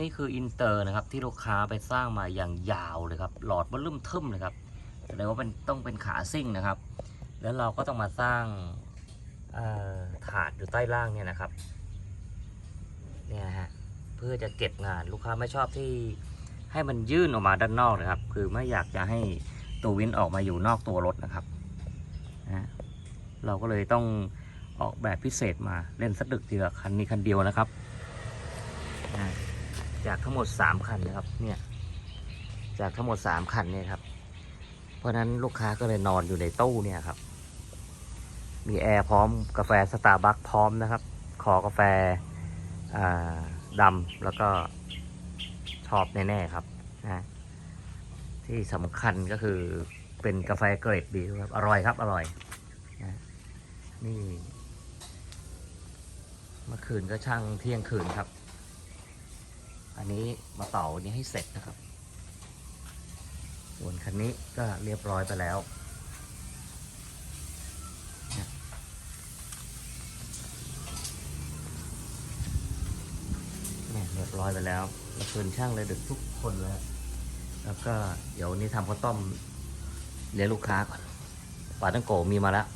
นี่คืออินเตอร์นะครับที่ลูกค้าไปสร้างมาอย่างยาวเลยครับ หลอดมันลุ่มทึมเลยครับแสดงว่าเป็นต้องเป็นขาซิ่งนะครับ แล้วเราก็ต้องมาสร้างถาดอยู่ใต้ล่างเนี่ยนะครับเนี่ยฮะเพื่อจะเก็บงานลูกค้าไม่ชอบที่ให้มันยื่นออกมาด้านนอกนะครับ คือไม่อยากจะให้ตัววินออกมาอยู่นอกตัวรถนะครับนะฮะเราก็เลยต้องออกแบบพิเศษมาเล่นสะดึกเดียวคันนี้คันเดียวนะครับ จากทั้งหมด3คันนะครับ เนี่ย จากทั้งหมด3คันเนี่ยครับ เพราะฉะนั้นลูกค้าก็เลยนอนอยู่ในตู้เนี่ยครับ มีแอร์พร้อมกาแฟสตาร์บัคพร้อมนะครับ ขอกาแฟาดำแล้วก็ชอบแน่ๆครับนะที่สำคัญก็คือเป็นกาแฟเกรดดีครับ อร่อยครับ อร่อยนะนี่ เมื่อคืนก็ช่างเที่ยงคืนครับ อันนี้มาต่อวันนี้ให้เสร็จนะครับ ส่วนคันนี้ก็เรียบร้อยไปแล้วเนี่ยเรียบร้อยไปแล้วเมื่อคืนช่างเลยดึกทุกคนแล้ว แล้วก็เดี๋ยววันนี้ทำข้าวต้มเลี้ยงลูกค้าก่อนปลาตั้งโกมีมาแล้ว